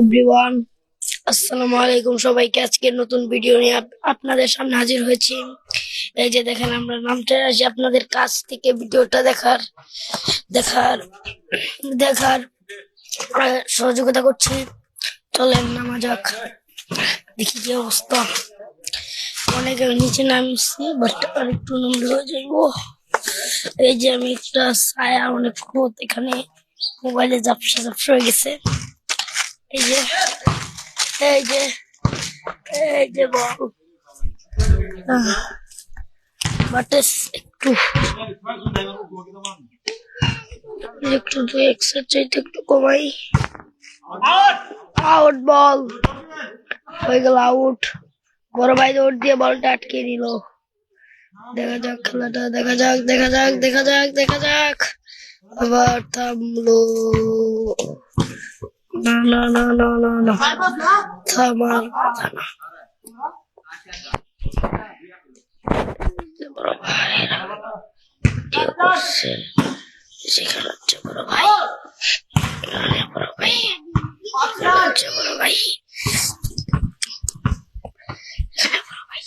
Everyone আসসালামু আলাইকুম সবাইকে। আজকে নতুন ভিডিও নিয়ে আপনাদের সামনে হাজির হয়েছি। এই যে দেখেন, আমরা নামটা আসি আপনাদের কাছ থেকে ভিডিওটা দেখার দেখার দেখার সহযোগিতা করছি। চলেন, নামা যাক। দেখি কি অবস্থা। অনেক নিচে নামছি বাট আর একটু নামলে হয়ে যাইবো। এই যে আমি একটা ছায়া, অনেক এখানে। মোবাইলে ঝাপসা ঝাপসা হয়ে গেছে। এই যে এই যে এই যে বল বাট একটু একটু দুই এক্সারসাইজ একটু কমাই আউট বল হয়ে গেল আউট বড় ভাই দৌড় দিয়ে বলটা আটকে দিল দেখা যাক খেলাটা দেখা যাক দেখা যাক দেখা যাক দেখা যাক আবার থামলো না না না না না থামার কথা না বড় ভাইরা কি করছে সেখানে হচ্ছে বড় ভাই বড় ভাই হচ্ছে বড় ভাই এখানে বড় ভাই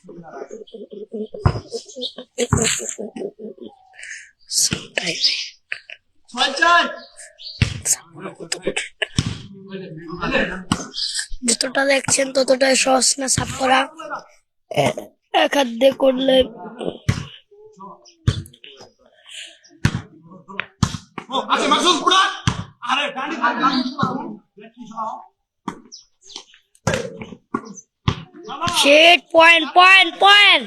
যে যতটা দেখছেন ততটাই সহজ না সাফ করা এক হাত দিয়ে করলে আরে শেট পয়েন্ট পয়েন্ট পয়েন্ট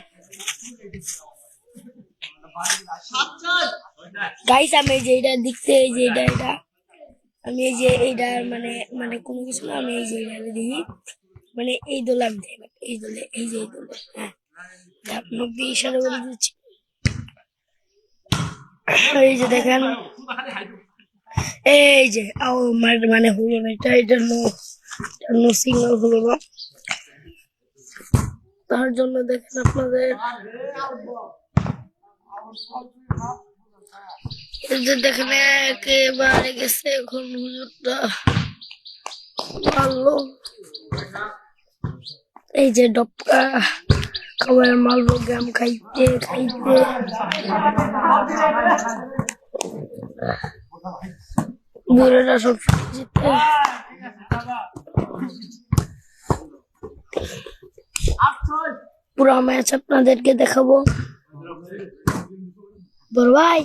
গাইস আমি এই যে এটা দেখতে, এই যে এটা এটা। আমি এই যে এইটা মানে মানে কোনো কিছু না, আমি এই যে এটা দেখি। মানে এই দোলে আমি দেখি এই দোলে, এই যে এই দোলে হ্যাঁ। আপনার দিয়ে ইশারা করে দিচ্ছি। এই যে দেখেন। এই যে, ও মানে মানে হলো না, এটা এটা নো নো সিগন্যাল হলো না। তার জন্য দেখেন আপনাদের। দেখেন, একেবারে গেছে এখন হুজুরটা এই যে ডপকা খাবার মারলো গ্রাম খাইতে খাইতে। বুড়েরা সব জিতে। পুরো ম্যাচ আপনাদেরকে দেখাবো বড় ভাই